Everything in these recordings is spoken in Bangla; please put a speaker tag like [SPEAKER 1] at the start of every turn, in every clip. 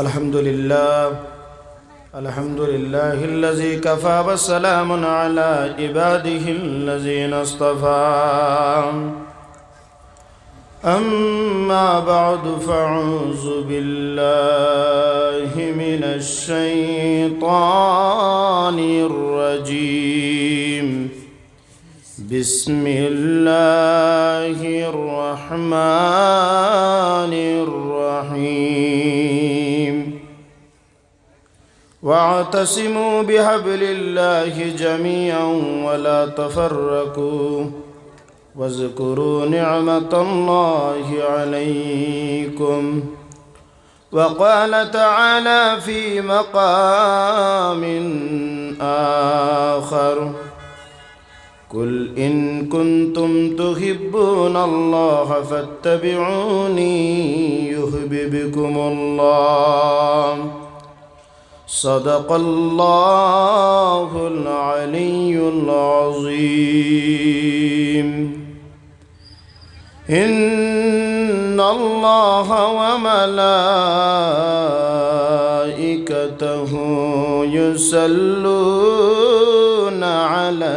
[SPEAKER 1] الحمد لله الحمد لله الذي كفى وسلام على عباده الذين اصطفى أما بعد فأعوذ بالله من الشيطان الرجيم بسم الله الرحمن الرحيم واعتصموا بحبل الله جميعا ولا تفرقوا واذكروا نعمة الله عليكم. وقال تعالى في مقام آخر قل إن كنتم تحبون الله فاتبعوني يحببكم الله. صدق الله العلي العظيم. إن الله وملائكته يصلون على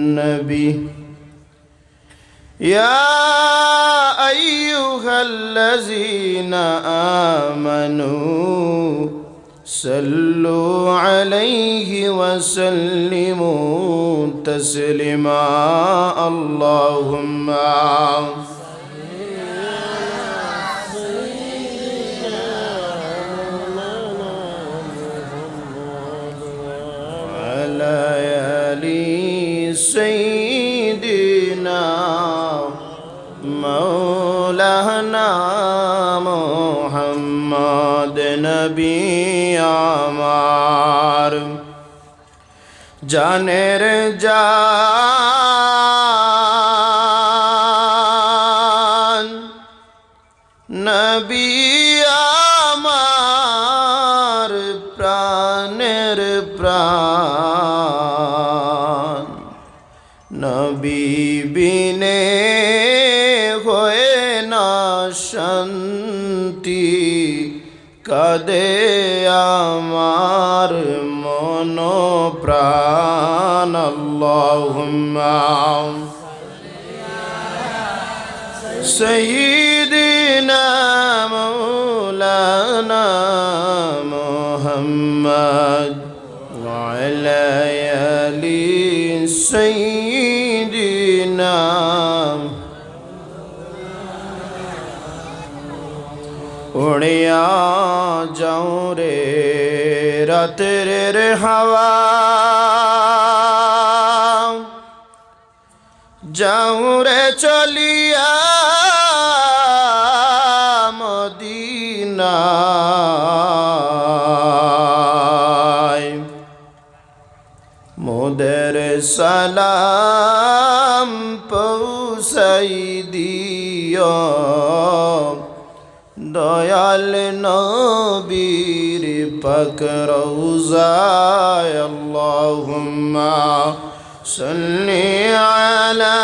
[SPEAKER 1] النبي. يا أيها الذين آمنوا صلوا عليه وسلموا تسليما. اللهم على يالي سيدنا মৌলানা মোহাম্মদ নবী আমার। জানের যা কাদে আমার মন প্রাণ। সঈদিনা মৌলানা মোহাম্মদ আলায়ালি সঈদিনা উড়িয়া যাও রে রাতের হাওয়া। যাও রে চলিয়া মদিনায়। মোদের সালাম পৌঁছাই দিও দয়াল নবীর পাক রওজায় আল্লাহুম্মা সাল্লি আলা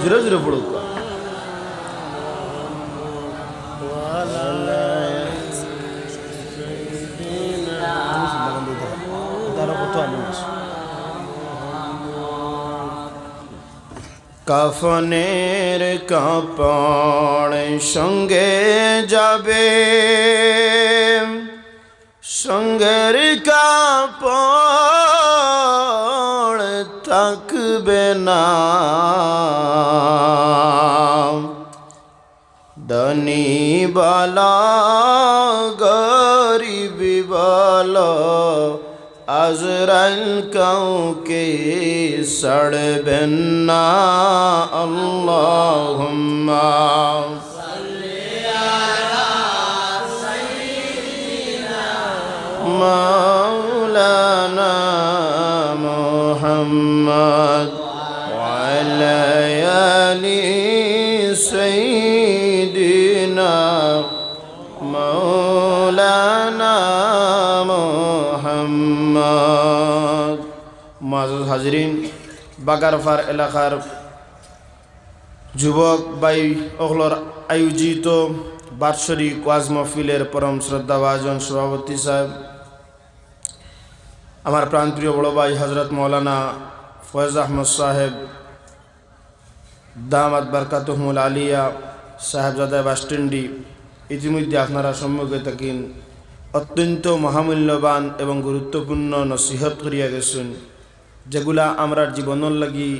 [SPEAKER 1] জোরে জোরে পড়ো কাফনের কাপড় সঙ্গে যাবে। সঙ্গের কাপড় থাকবে না। ধনী أزرل كوكي سربنا اللهم صل على سيدنا مولانا محمد وعلى آله মোহাম্মদ মাজুদ হাজরিন, বাগারফার এলাকার যুবক বাই অহলর আয়োজিত বার্ষরী ওয়াজ মহফিলের পরম শ্রদ্ধাভাজন সভাপতি সাহেব, আমার প্রাণপ্রিয় বড় ভাই হজরত মৌলানা ফয়েজ আহমদ সাহেব, দামাত বারকাতহমুল আলিয়া সাহেবজাদা বাসস্ট্যান্ডি ইতিমধ্যে আপনারা সম্মুখে থাকেন। অত্যন্ত মহামূল্যবান এবং গুরুত্বপূর্ণ নসিহত করিয়া গেছেন, যেগুলা আমরা জীবনের লাগি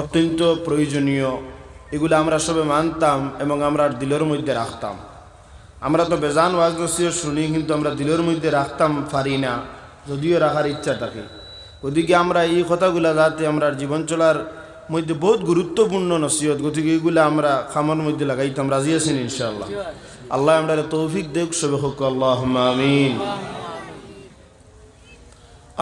[SPEAKER 1] অত্যন্ত প্রয়োজনীয়। এগুলো আমরা সবে মানতাম এবং আমরা দিলের মধ্যে রাখতাম। আমরা তো বেজান ওয়াজ নসিহত শুনি, কিন্তু আমরা দিলের মধ্যে রাখতাম পারি না, যদিও রাখার ইচ্ছা থাকে। ওদিকে আমরা এই কথাগুলা যাতে আমরা জীবন চলার মধ্যে বহুত গুরুত্বপূর্ণ নসিহত, গতিকে এগুলো আমরা খামার মধ্যে লাগাইতাম, রাজি আছেন ইনশাআল্লাহ। আল্লাহ আমরা তৌফিক দেখ সবে হোক আল্লাহ আমিন।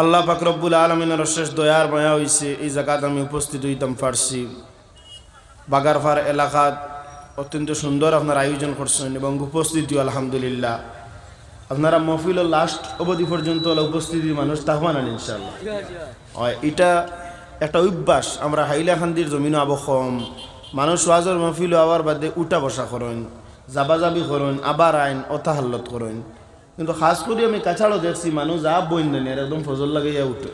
[SPEAKER 1] আল্লাহ পাকরব্বুল আলমিনের শেষ দয়ার মায়া হয়েছে এই জায়গাত আমি উপস্থিত হইতাম পারছি বাগারফার এলাকাত অত্যন্ত সুন্দর আপনার আয়োজন করছেন এবং উপস্থিতিও আলহামদুলিল্লাহ। আপনারা মহফিলের লাস্ট অবধি পর্যন্ত উপস্থিতি মানুষ তাহমান আন ইনশাল্লাহ হয় এটা একটা অভ্যাস আমরা হাইলাখান্দির জমিনও আবো কম। মানুষ ওয়াজর মহফিল আবার বাদে উঠা বসা করেন। জাবাজাবি করেন, আবার আইন অতাহাল্লত করেন। কিন্তু খাস করে আমি কাছাড়ও দেখছি মানুষ যা বইন দেন এর একদম ফজল লাগাইয়া উঠে।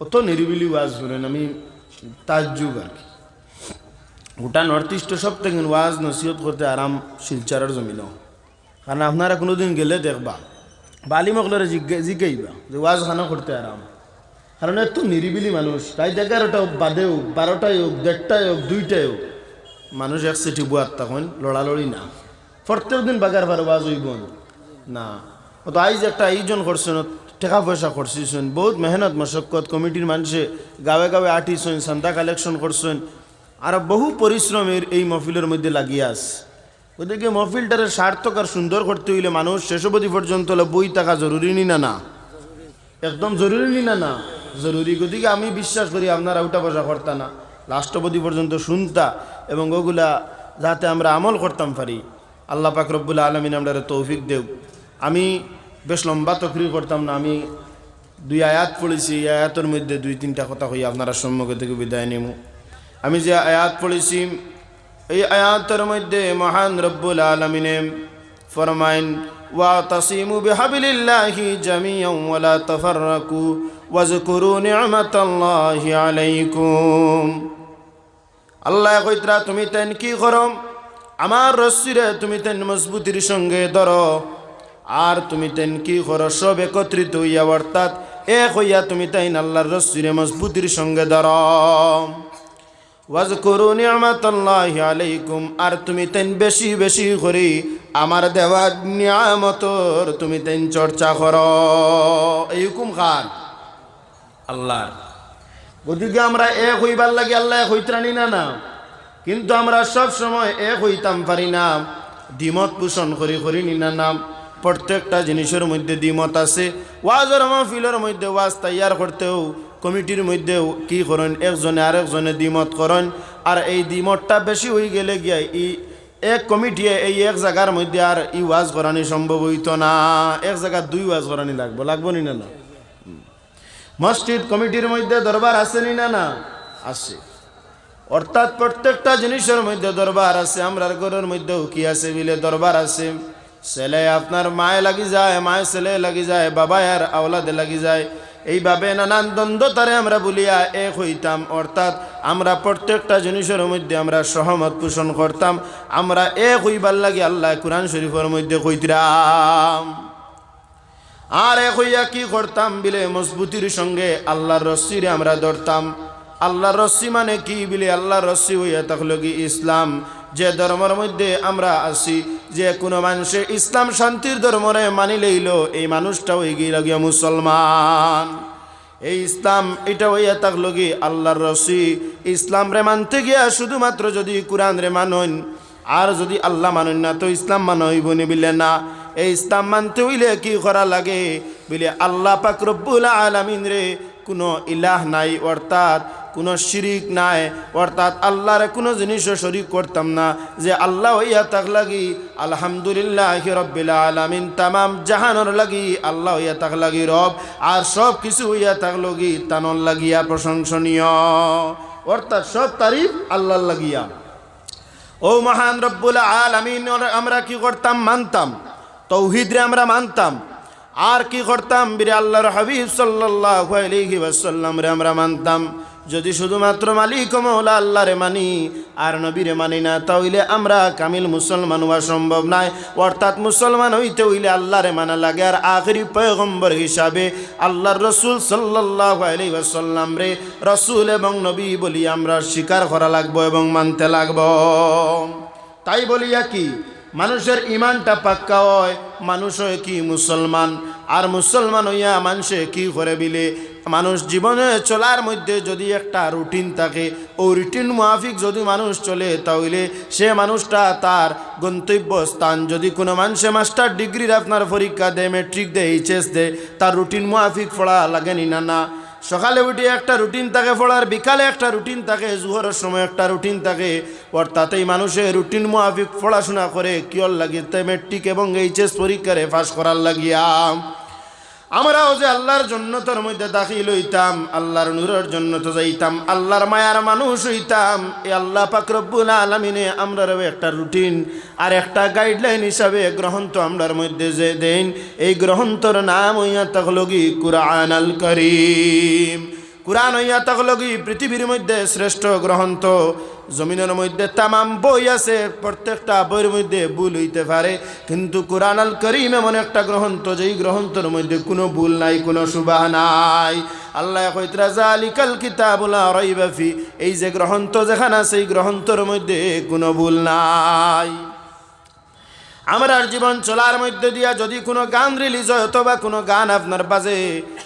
[SPEAKER 1] অত নিরিবিলি ওয়াজ করেন আমি তাজ্জুব আর কি। গোটা নর্থ ইস্ট সব থেকে ওয়াজ নসিহত করতে আরাম শিলচারের জমিনও কারণ আপনারা কোনোদিন গেলে দেখবা, বালি মকলরে জিগাইবা যে ওয়াজ খানা করতে আরাম কারণ এত নিরিবিলি মানুষ তাই হোক বাদে হোক বারোটায় হোক দেড়টায় হোক দুইটায় হোক মানুষ এক সিটি বুয়ার তখন, লড়ালড়ি না। প্রত্যেক দিন বাগার ভার ওয়াজ হইব না। ও তো আইজ একটা আয়োজন করছেন টাকা পয়সা করছিছেন বহুত মেহনত মশক্কত কমিটির মানুষে গাঁয়ে গাঁয়ে আটিছেন, চান্দা কালেকশন করছেন, আর বহু পরিশ্রমের এই মহফিলের মধ্যে লাগিয়ে আস ওদিকে মহফিলটারে সার্থক আর সুন্দর করতে হইলে মানুষ শেষ অবধি পর্যন্ত বই থাকা জরুরি নি না না? একদম জরুরি নি না না? জরুরি। গতিকে আমি বিশ্বাস করি আপনারা উঠা বসা করতা না। লাস্ট অবধি পর্যন্ত শুনতা এবং ওগুলা যাতে আমরা আমল করতাম পারি আল্লাহ পাক রব্বুল আলমিন আমরা তৌফিক দেব আমি বেশ লম্বা তকরি করতাম না আমি দুই আয়াত পড়েছি এই আয়াতের মধ্যে দুই তিনটা কথা হই আপনারা সম্মুখে থেকে বিদায় নেব আমি যে আয়াত পড়েছি এই আয়াতের মধ্যে মহান রব্বুল আলমিনে ফরমাইন واعتصموا بحبل الله جميعا ولا تفرقوا واذكروا نعمة الله عليكم আল্লাহ কইতরা, তুমি তেন কি করো আমার রশ্মিরে তুমি তেন মজবুতির সঙ্গে ধরো। আর তুমি তেন কি করো? সব একত্রিত হইয়া অর্থাৎ এক হইয়া তুমি তাইন আল্লাহর রশ্মিরে মজবুতির সঙ্গে ধরো। ওয়াজকুরু নিয়ামাতাল্লাহি আলাইকুম, আর তুমি তেন বেশি বেশি করি আমার দেওয়া নিয়ামতর তুমি তেন চর্চা করো। এই হুকুম খান আল্লাহর। গতিকে আমরা এক হইবার লাগে আল্লাহ এক হইত্রানি না না। কিন্তু আমরা সব সময় এক হইতাম পারি না। দ্বিমত পোষণ করি করি নি নাম প্রত্যেকটা জিনিসের মধ্যে দ্বিমত আছে। ওয়াজের মাহফিলের মধ্যে ওয়াজ তৈয়ার করতেও, কমিটির মধ্যেও কি করেন? একজনে আরেকজনে দ্বিমত করেন। আর এই দ্বিমতটা বেশি হয়ে গেলে গিয়া ই এক কমিটি এই এক জায়গার মধ্যে আর ই ওয়াজ করানি সম্ভব হইতো না। এক জায়গার দুই ওয়াজ করানি লাগবো। লাগবো না না? মসজিদ কমিটির মধ্যে দরবার আসেনি না না? আসে। অর্থাৎ প্রত্যেকটা জিনিসের মধ্যে দরবার আছে, আমরার ঘরের মধ্যেও কি আছে বিলে দরবার আছে। ছেলে আপনার মায়ে লাগি যায় মায়ে ছেলে লাগি যায় বাবা আর আওলাদে লাগি যায়। এইভাবে নানান দ্বন্দ্বতারে আমরা বলিয়া এক হইতাম। অর্থাৎ আমরা প্রত্যেকটা জিনিসের মধ্যে আমরা সহমত পোষণ করতাম। আমরা এক হইবার লাগে আল্লাহ কোরআন শরীফের মধ্যে কইতিরাম আর হইয়া কি করতাম বিলে মজবুতির সঙ্গে? আল্লাহর রশ্মিরে আমরা ধরতাম। আল্লাহর রশ্মি মানে কি বিলে? আল্লাহর রশ্মি হইয়া থাকল কি ইসলাম? যে ধর্মের মধ্যে আমরা আছি, যে কোনো মানুষে ইসলাম শান্তির ধর্মরে মানি লইল, এই মানুষটা হয়ে গিয়ে লাগিয়া মুসলমান। এই ইসলাম, এটা হইয়া থাকল কি আল্লাহর রসি ইসলাম রে মানতে গিয়া শুধুমাত্র যদি কোরআন রে মানন, আর যদি আল্লাহ মানুন না, তো ইসলাম মান হইব নিবিলে না। এই ইসলাম মানতে হইলে কি করা লাগে? বলে আল্লাহ পাক রব্বুল আলামিন রে, কোনো ইলাহ নাই, অর্থাৎ কোনো শিরিক নাই, অর্থাৎ আল্লাহর কোনো জিনিসও শরিক করতাম না। যে আল্লাহ হইয়া তাক লাগি, আলহামদুলিল্লাহ রব্বিল আলামিন, তামাম জাহানোর লাগি আল্লাহ হইয়া তাক লাগি রব, আর সব কিছু হইয়া তাক লগি তানর লাগিয়া প্রশংসনীয়। অর্থাৎ সব তারিফ আল্লাহ লাগিয়া। ও মহান রব্বুল আলামিন, আমরা কি করতাম, মানতাম। তৌহিদরে আমরা মানতাম। আর কি করতাম? বীরে আল্লাহর হাবিব ওয়াসাল্লাম রে আমরা মানতাম। যদি শুধুমাত্র মালিক মৌলা আল্লাহরে মানি, আর নবীরে মানি না, তাহলে আমরা কামিল মুসলমান হওয়া সম্ভব নয়। অর্থাৎ মুসলমান হইতে হইলে আল্লাহরে মানা লাগে। আর আখরি পয়গম্বর হিসাবে আল্লাহর রসুল আলাইহি ওয়াসাল্লাম রে রসুল এবং নবী বলি আমরা স্বীকার করা লাগবো এবং মানতে লাগবো। তাই বলিয়া কি? মানুষের ইমানটা পাক্কা হয়, মানুষ হয় কি মুসলমান? আর মুসলমান হইয়া মানুষে কি করে বিলে? মানুষ জীবনে চলার মধ্যে যদি একটা রুটিন থাকে, ও রুটিন মুআফিক যদি মানুষ চলে, তাহলে সে মানুষটা তার গন্তব্য স্থান যদি কোনো মানুষে মাস্টার ডিগ্রির আপনার পরীক্ষা দেয় মেট্রিক দেয় এইচএস দেয়, তার রুটিন মুআফিক পড়া লাগেনি না না? সকালে উঠে একটা রুটিন থাকে পড়ার বিকালে একটা রুটিন থাকে, জুহরের সময় একটা রুটিন থাকে। ওর তাতেই মানুষের রুটিন মোয়াফিক পড়াশোনা করে কিয়র লাগে তাই মেট্রিক এবং এইচএস পরীক্ষারে পাশ করার লাগিয়া। আমরাও যে আল্লাহর জন্য তোর মধ্যে দাখিল হইতাম, আল্লাহর নূরের জন্য তো যাইতাম, আল্লাহর মায়ার মানুষ হইতাম এই আল্লাহ পাকরব্বুল আলমিনে আমরারও একটা রুটিন আর একটা গাইডলাইন হিসাবে গ্রন্থ আমরার মধ্যে যে দেন এই গ্রন্থর নাম হইয়া তখলগি কুরআন আল করিম। কুরআন হইয়া তখলগি পৃথিবীর মধ্যে শ্রেষ্ঠ গ্রন্থ। জমিনের মধ্যে তামাম বই আছে, প্রত্যেকটা বইয়ের মধ্যে ভুল হইতে পারে। কিন্তু কোরআন আল করিম এমন একটা গ্রন্থ, যেই গ্রন্থের মধ্যে কোনো ভুল নাই, কোনো সুবাহ নাই। আল্লাহ এই যে গ্রন্থ যেখানে আছে, এই গ্রন্থর মধ্যে কোনো ভুল নাই। আমার জীবন চলার মধ্যে দিয়া যদি কোনো গান রিলিজ হয়, অথবা কোনো গান আপনার বাজে,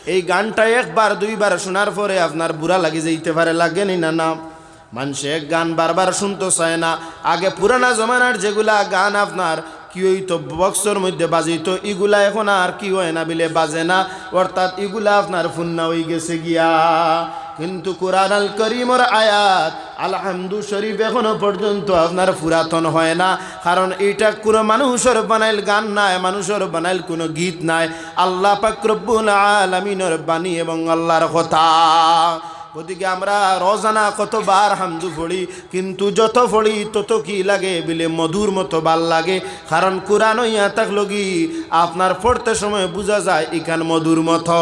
[SPEAKER 1] এই গানটা একবার, দুইবার শোনার পরে আপনার বুড়া লাগে যেতে পারে লাগেনি না না? মানুষে গান বারবার শুনতে চায় না। আগে পুরানা জমানার যেগুলা গান আপনার, কি হইতো, বক্সর মধ্যে বাজিত ইগুলা এখন আর কি হয় না, বিলে বাজে না। অর্থাৎ ইগুলা আপনার ফুন্না হয়ে গেছে গিয়া। কিন্তু কোরআন আল করিমর আয়াত, আলহামদু শরীফ এখনও পর্যন্ত আপনার পুরাতন হয় না। কারণ এটা কোনো মানুষের বানাইল গান নাই, মানুষের বানাইল কোনো গীত নাই। আল্লাহ পাকরব্বুল আলমিনের বাণী এবং আল্লাহর কথা। গতিকে আমরা রোজানা কতবার হামদু পড়ি কিন্তু যত পড়ি তত কি লাগে বিলে মধুর মতো ভালো লাগে। কারণ কোরআন ইয়া থাকল কি আপনার পড়তে সময় বোঝা যায় ইখান মধুর মতো।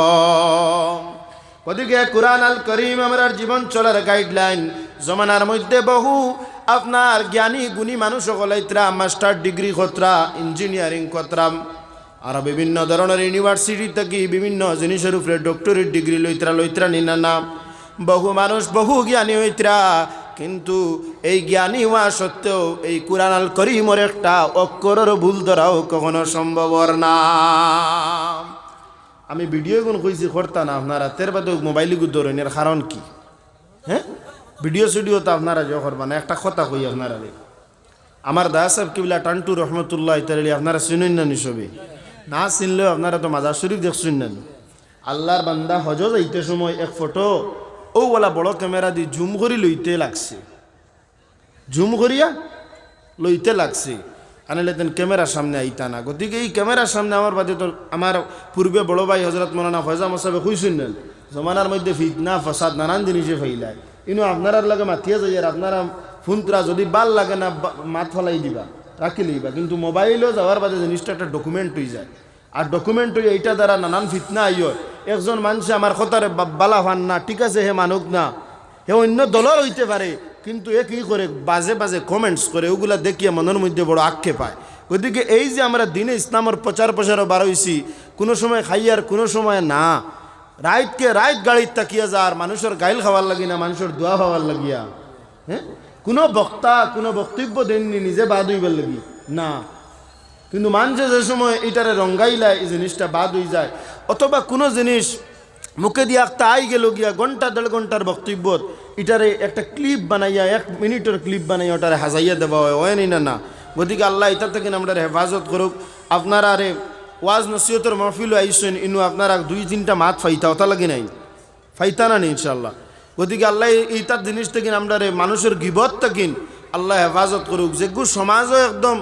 [SPEAKER 1] ওদিকে কোরআন আল করিম আমার জীবন চলার গাইডলাইন। জমানার মধ্যে বহু আপনার জ্ঞানী, গুণী মানুষ সকলাইত্রা মাস্টার ডিগ্রি খতরা ইঞ্জিনিয়ারিং খতরাম আর বিভিন্ন ধরনের ইউনিভার্সিটি থেকে বিভিন্ন জিনিসের উপরে ডক্টরেট ডিগ্রি লইত্রা লইত্রা নিনা না। বহু মানুষ বহু জ্ঞানী হইত্রা, কিন্তু এই জ্ঞানী হওয়া সত্ত্বেও এই কোরআন আল করিমর একটা অক্ষরের ভুল ধরাও কখনো সম্ভব না। আমি ভিডিও গুণ কইছি করতা না, আপনারা তের বাদে মোবাইল গু ধরেন, এর কারণ কি? হ্যাঁ? ভিডিও সিডিও তো আপনারা যে করবা না, একটা কথা কই আপনারা আমার দা সাহেব কিবলা টান্টু রহমতুল্লাহ ইতালি আপনারা চিনুন না নিসবে না চিনলেও আপনারা তো মাজার শরীফ দেখছেন না। আল্লাহর বান্দা হজ যাইতে সময় এক ফটো ও বলা বড় ক্যামেরা দিয়ে জুম করি লইতে লাগছে। জুম করিয়া লইতে লাগছে। আনিলে তেন ক্যামেরার সামনে আইতা না। গতিকে এই ক্যামেরার সামনে আমার বাদে তো আমার পূর্বে বড় ভাই হজরত মৌলানা ফয়জা মসাবে খুঁজছেন না জমানার মধ্যে ফিতনা, ফসাদ, নানান জিনিসে ফেইলায়। ইনো আপনার লাগে মাতিয়া যাই আর আপনারা ফোনটা যদি বাল লাগে না মাত ফলাই দিবা রাখি লইবা। কিন্তু মোবাইলও যাওয়ার বাদে জিনিসটা একটা ডকুমেন্ট হয়ে যায়। আর ডকুমেন্ট হয়ে এইটা দ্বারা নানান ফিতনা আইয়। একজন মানুষ আমার কথারে বালা ফান না, ঠিক আছে, হে মানুক না। হে অন্য দলের হইতে পারে, কিন্তু এ কি করে? বাজে বাজে কমেন্টস করে, ওগুলা দেখিয়ে মনের মধ্যে বড় আক্ষেপ পায় গতিকে এই যে আমরা দিনে ইসলামের প্রচার প্রসারও বার কোনো সময় খাই আর কোনো সময় না। রাইতকে রাইত গাড়িত তাকিয়া যা, আর মানুষের গাইল খাওয়ার লাগি না, মানুষের দোয়া খাওয়ার লাগিয়া। হ্যাঁ? কোনো বক্তা, কোনো বক্তব্য দেননি, নিজে বাদ হইবার লাগি। না। কিন্তু মানুষে যে সময় এটারে রঙ্গাইলায় এই জিনিসটা বাদ হয়ে যায়। অথবা কোনো জিনিস মুখে দিয়ে আই গেল গিয়া ঘণ্টা, দেড় ঘণ্টার বক্তব্য এটারে একটা ক্লিপ বানাইয়া, এক মিনিটের ক্লিপ বানাইয়া ওটারে হাজাইয়া দেওয়া হয় হয় না না গতিকে আল্লাহ এটা থেকে আমরা হেফাজত করুক। আপনারা আরে ওয়াজ নসিহতের মহফিল আইসেন, ইনু আপনারা দুই তিনটা মাত ফাইতা ওটা লাগে নাই। ফাইতা না নেই ইনশাল্লাহ গতিকে আল্লাহ এইটার জিনিস থেকে আমরা মানুষের গিবত থাকিন আল্লাহ হেফাজত করুক। যেগু সমাজও একদম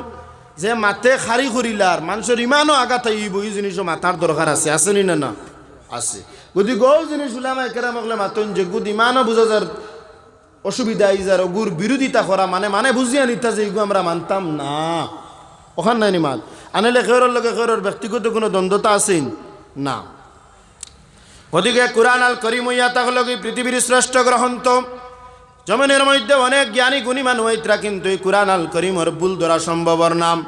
[SPEAKER 1] যে মাতে খারি করিলার, মানুষের ইমানও আঘাত আইব এই জিনিসও মাথার দরকার আছে আসেনি না না? আছে। গতিকে ও জিনিস উলামা মাতন যেগুদ ইমানও বুঝা যার অসুবিধা ইজার গুর বিরোধিতা করা মানে মানে বুঝিয়া নিতা যে এগুলো আমরা মানতাম না। ওখান নাই নি মান আনলে খেরোর লগে খেরোর ব্যক্তিগত কোনো দ্বন্দ্বতা আছেন না। গতিকে কোরআন আল করিম তাহলে পৃথিবীর শ্রেষ্ঠ গ্রহন্ত জমিনের মধ্যে অনেক জ্ঞানী গুণী মানুষ হইতরা কিন্তু এই কোরআন আল করিমর বুল ধরা সম্ভবর নাম।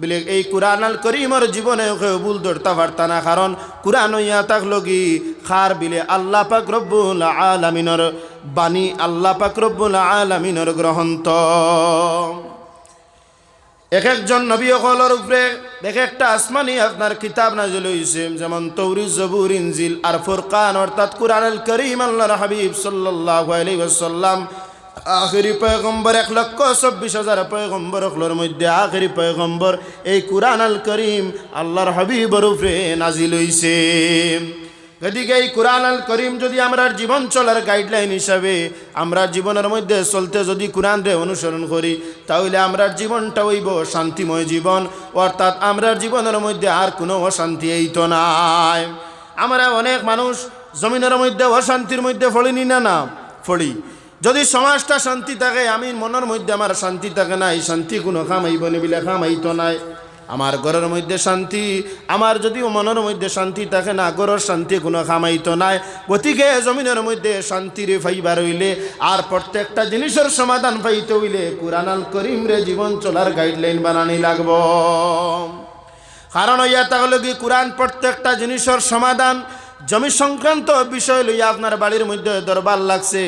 [SPEAKER 1] বলে এই কোরআন আল করিমর জীবনে বুল ধরতে পারতা না, কারণ কোরআন হইয়া থাকল কি খার বিলে আল্লাহ পাক রব্বুল আলামিনর বাণী, আল্লাহ পাক রব্বুল আলামিনর গ্রহন্ত এক একজন নবী অকলের উপরে এক একটা আসমানি আপনার কিতাব নাজিল হইছে, যেমন তৌরি, জবুর, ইনজিল আর ফুরকান, অর্থাৎ কুরআন আল করিম, আল্লাহর হাবিব সাল্লাল্লাহু আলাইহি ওয়াসাল্লাম। আখেরি পয়গম্বর এক লক্ষ চব্বিশ হাজার পয়গম্বর অকলের মধ্যে আখেরি পয়গম্বর এই কুরআন আল করিম আল্লাহর হাবিবর উপরে নাজিল হইছে। গতিকে এই কোরআন আল করিম যদি আমরা জীবন চলার গাইডলাইন হিসাবে আমরা জীবনের মধ্যে চলতে যদি কোরআন রে অনুসরণ করি, তাহলে আমরা জীবনটা হইব শান্তিময় জীবন। অর্থাৎ আমরা জীবনের মধ্যে আর কোনো অশান্তি এই তো নাই। আমরা অনেক মানুষ জমিনের মধ্যে অশান্তির মধ্যে ফলিনি না না ফলি। যদি সমাজটা শান্তি থাকে, আমি মনের মধ্যে আমার শান্তি থাকে না, এই শান্তি কোনো খামাইব নিবিলে খামাইতো নাই। আমার ঘরের মধ্যে শান্তি, আমার যদি মনের মধ্যে শান্তি থাকে না, ঘরের শান্তি কোনো খামাইতো নাই। গতিকে জমিনের মধ্যে শান্তির ফাইবার হইলে আর প্রত্যেকটা জিনিসের সমাধান পাইতে হইলে কোরআন করিম রে জীবন চলার গাইডলাইন বানানি লাগব। কারণ ইয়া তাহলে কি কোরআন প্রত্যেকটা জিনিসের সমাধান? জমি সংক্রান্ত বিষয় লইয়া আপনার বাড়ির মধ্যে দরবার লাগছে,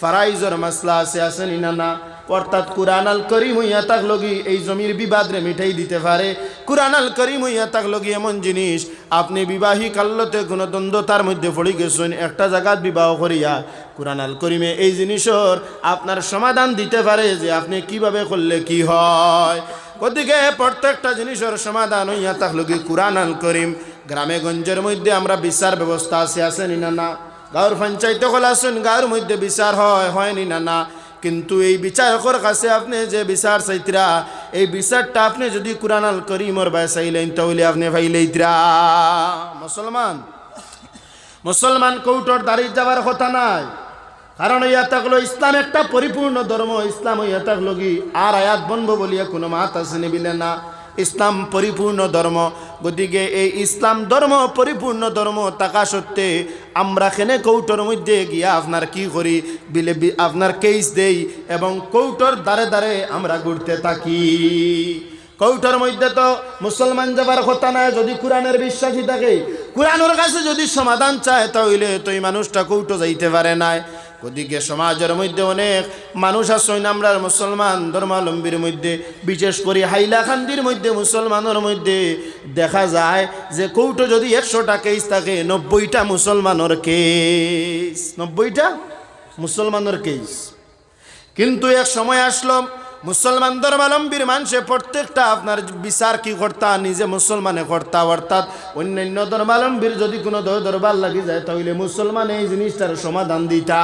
[SPEAKER 1] ফারাইজর মাসলা আছে আসেনি না না? অর্থাৎ কুরআন আল করিম হইয়া তাক লগি এই জমির বিবাদরে মিঠাই দিতে পারে। কুরআন আল করিম হইয়া তাক লগি এমন জিনিস, আপনি বিবাহী কাল্যতে কোনো দ্বন্দ্বতার মধ্যে পড়ে গেছেন, একটা জায়গাত বিবাহ করিয়া। কুরআন আল করিমে এই জিনিসের আপনার সমাধান দিতে পারে যে আপনি কীভাবে করলে কি হয়। গতিকে প্রত্যেকটা জিনিসের সমাধান হইয়া তাক লগি কুরআন আল করিম। গ্রামে গঞ্জের মধ্যে আমরা বিচার ব্যবস্থা আছে আসেনি না না গাঁর পঞ্চায়েত হল আসুন গাঁর মধ্যে বিচার হয় হয়নি না না? কিন্তু এই বিচারকর কাছে আপনি যে বিচার চাইতরা, এই বিচারটা আপনি যদি কোরআন আল করিমর বাই চাইলেন, তাহলে আপনি ভাইলেইতরা মুসলমান মুসলমান কৌটর দাঁড়িয়ে যাওয়ার কথা নাই। কারণ ইয়া থাকল ইসলাম একটা পরিপূর্ণ ধর্ম, ইসলাম ইয়া থাকল কি আর আয়াত বনবো বলিয়া কোনো মাত আছে নিবিলে না। ইসলাম পরিপূর্ণ ধর্ম। গতিকে এই ইসলাম ধর্ম, পরিপূর্ণ ধর্ম থাকা সত্ত্বে আমরা খেনে কৌটোর মধ্যে গিয়া আপনার কি করি? বিলে আপনার কেস দেই এবং কৌটোর দ্বারে দ্বারে আমরা ঘুরতে থাকি। কৌটোর মধ্যে তো মুসলমান যাবার কথা নাই, যদি কোরআনের বিশ্বাসী থাকে। কোরআনের কাছে যদি সমাধান চায়, তাহলে তো এই মানুষটা কৌটো যাইতে পারে নাই। ওদিকে সমাজের মধ্যে অনেক মানুষ আসেন আমরা মুসলমান ধর্মাবলম্বীর মধ্যে, বিশেষ করে হাইলাকান্দির মধ্যে, মুসলমানের মধ্যে। দেখা যায় যে কৌটো যদি একশোটা কেস থাকে, নব্বইটা মুসলমানের কেস নব্বইটা মুসলমানের কেস কিন্তু এক সময় আসলো মুসলমান ধর্মাবলম্বীর মানুষে প্রত্যেকটা আপনার বিচার কি কর্তা? নিজে মুসলমানে কর্তা, অর্থাৎ অন্যান্য ধর্মাবলম্বীর যদি কোনো দর- দরবার লাগি যায়, তাহলে মুসলমান এই জিনিসটার সমাধান দিতা।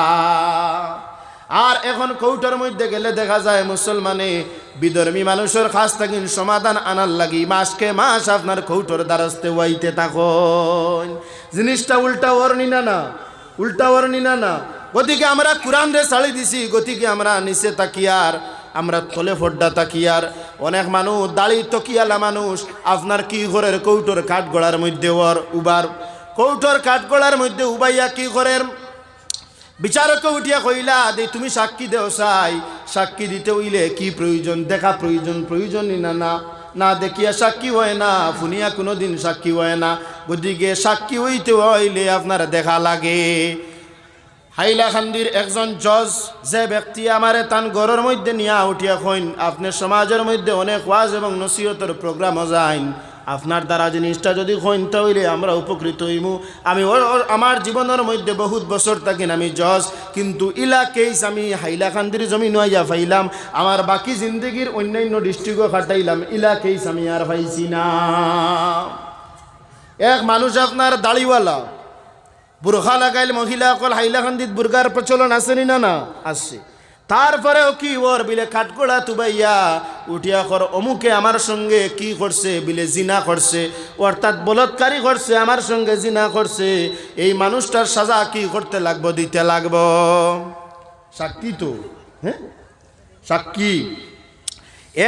[SPEAKER 1] আর এখন কৌটোর মধ্যে গেলে দেখা যায় মুসলমানে বিধর্মী মানুষের কাছ থেকে সমাধান আনার লাগি। মাসকে মাস আপনার কৌটোর দ্বারস্থে ওয়াইতে থাকুন। জিনিসটা উল্টা ওরনি না না। উল্টা ওরনি না না। গতিকে আমরা কোরআন রে ছাড়ি দিছি, গতিকে আমরা নিচে তাকিয়ার আমরা তলে ফড্ডা তাকিয়ার অনেক মানুষ, দাড়ি তকিয়ালা মানুষ, আপনার কি ঘরের কৌটোর কাঠগড়ার মধ্যে ওর উবার? কৌটোর কাঠগড়ার মধ্যে উবাইয়া কি করেন? বিচারকে উঠিয়া কইলা দে তুমি সাক্ষী দেও চাই সাক্ষী দিতে হইলে কি প্রয়োজন? দেখা প্রয়োজন, প্রয়োজনই না না না দেখিয়া সাক্ষী হয় না ফুনিয়া কোনো দিন সাক্ষী হয় না। গতিকে সাক্ষী হইতে হইলে আপনার দেখা লাগে। হাইলাকান্দির একজন জজ যে ব্যক্তি আমারে তান ঘরের মধ্যে নিয়া উঠিয়া কইন, আপনি সমাজের মধ্যে অনেক ওয়াজ এবং নসিহতের প্রোগ্রামও যাইন। আপনার দ্বারা জিনিসটা যদি কইন তাহলে আমরা উপকৃত হইমু। আমি আমার জীবনের মধ্যে বহুত বছর থাকিন আমি জজ, কিন্তু ইলা কেস আমি হাইলাকান্দির জমি নয়া পাইলাম। আমার বাকি জিন্দগির অন্যান্য ডিস্ট্রিক্টও খাটাইলাম, ইলা কেস আমি আর পাইছি না। এক মানুষ আপনার দাড়িওয়ালা বুরখা লাগাইল মহিলা অকল হাইলাকান্দিত বুর্গার প্রচলন আসেনি না না? আসছে তারপরেও কি ওর বিলে কাঠগোড়া তুবাইয়া উঠিয়া কর, অমুকে আমার সঙ্গে কি করছে? বিলে জিনা করছে। অর্থাৎ বলৎকারী করছে, আমার সঙ্গে জিনা করছে। এই মানুষটার সাজা কি করতে লাগবো, দিতে লাগবো? সাক্ষী তো হ্যাঁ? সাক্ষী।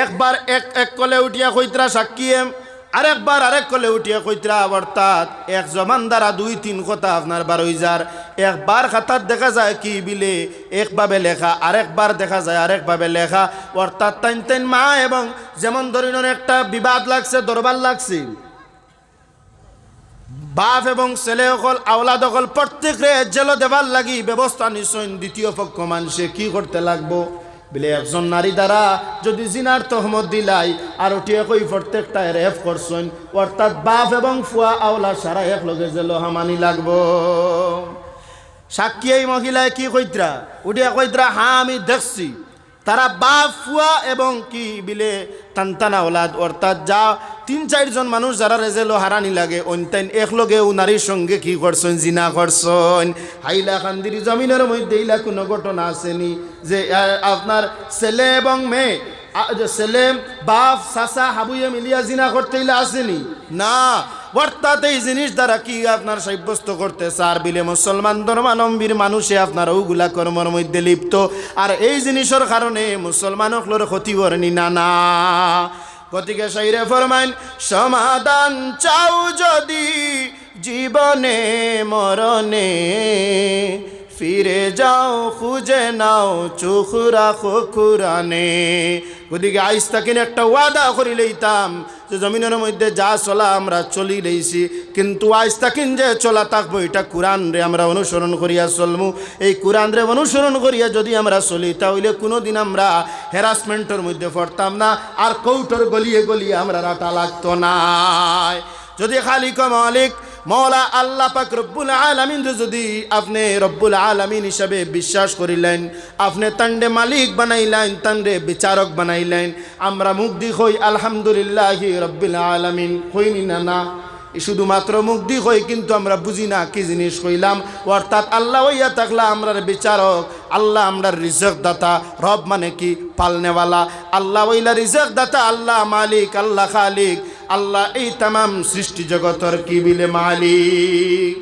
[SPEAKER 1] একবার এক এক কলে উঠিয়া কইতরা সাক্ষী এম আরেকবার আরেক কলে উঠিয়া কইতরা অর্থাৎ এক জমান দ্বারা দুই তিন কথা আপনার বারোই যার। একবার খাতার দেখা যায় কি বিলে, একভাবে লেখা, আরেকবার দেখা যায় আরেকভাবে লেখা। অর্থাৎ তাইন তাইন মা এবং যেমন ধরিনের একটা বিবাদ লাগছে, দরবার লাগছে। বাপ এবং ছেলে অকল, আওলাদ অকল, প্রত্যেকরে জেল দেবার লাগি, ব্যবস্থা নিশ্চয় দ্বিতীয় পক্ষ মানুষে কি করতে লাগবো? বলে, একজন নারী দ্বারা যদি জিনার তহমত দিলাই, আর উঠিয়ে কই প্রত্যেকটা রেফ করছেন, অর্থাৎ বাপ এবং ফুয়া আওলা সারা এক লগে জেল হামানি লাগবো। সাক্ষী এই মহিলায় কি কইত্রা উঠিয়া কইত্রা হ্যাঁ আমি দেখছি। তারা বাপ, ফুয়া এবং কি, বিলে, তান্তানা ওলাদ, অর্থাৎ যা তিন চারজন মানুষ যারা রেজেলো হারানি লাগে অন্যান একলগে ও নারীর সঙ্গে কি করছেন জিনা করছেন হাইলা খান্দিরি জমিনের মধ্যে এইলা কোনো ঘটনা আসেনি যে আপনার ছেলে এবং মেয়ে ছেলে, বাপ সাসা হাবুয়ে মিলিয়া জিনা করতে আসেনি না? অর্থাৎ এই জিনিস দ্বারা কি আপনার সাব্যস্ত করতে চার বিলে মুসলমান ধর্মানম্বীর মানুষে আপনার ওগুলা কর্মর মধ্যে লিপ্ত? আর এই জিনিসের কারণে মুসলমানকলোর ক্ষতি করেনি না না। গতিকে সাইরে ফরমাইন সমাধান চাও যদি জীবনে মরণে। ফিরে যাও, খুঁজে নাও, চোখ রাখো কুরানে ওদিকে আইস তাকিন একটা ওয়াদা করি লইতাম যে জমিনের মধ্যে যা চলা আমরা চলি লইছি। কিন্তু আইস তাকিন যে চলা থাকব, এটা কোরআন রে আমরা অনুসরণ করিয়া চলমু। এই কোরআন রে অনুসরণ করিয়া যদি আমরা চলি, তাহলে কোনোদিন আমরা হ্যারাসমেন্টের মধ্যে পড়তাম না, আর কৌটোর গলিয়ে গলিয়ে আমরা রাটা লাগতো না যদি খালি মালিক মৌলা আল্লাহ পাক রব্বুল আলামিন যদি আপনি রব্বুল আলামিন হিসাবে বিশ্বাস করিলেন, আপনি তান্ডে মালিক বানাইলেন তান্ডে বিচারক বানাইলেন, আমরা মুগ্ধি হই, আলহামদুলিল্লাহ রব্বুল আলামিন। হইনি না না। শুধুমাত্র মুগ্ধি হই, কিন্তু আমরা বুঝি না কি জিনিস কইলাম অর্থাৎ আল্লাহ হইয়া থাকলা আমরার বিচারক, আল্লাহ আমরার রিজক দাতা রব মানে কি? পালনেওয়ালা। আল্লাহ ওইলা রিজক দাতা আল্লাহ মালিক, আল্লাহ খালিক। আল্লাহ এই তাম সৃষ্টি জগতর কি বিলে মালিক।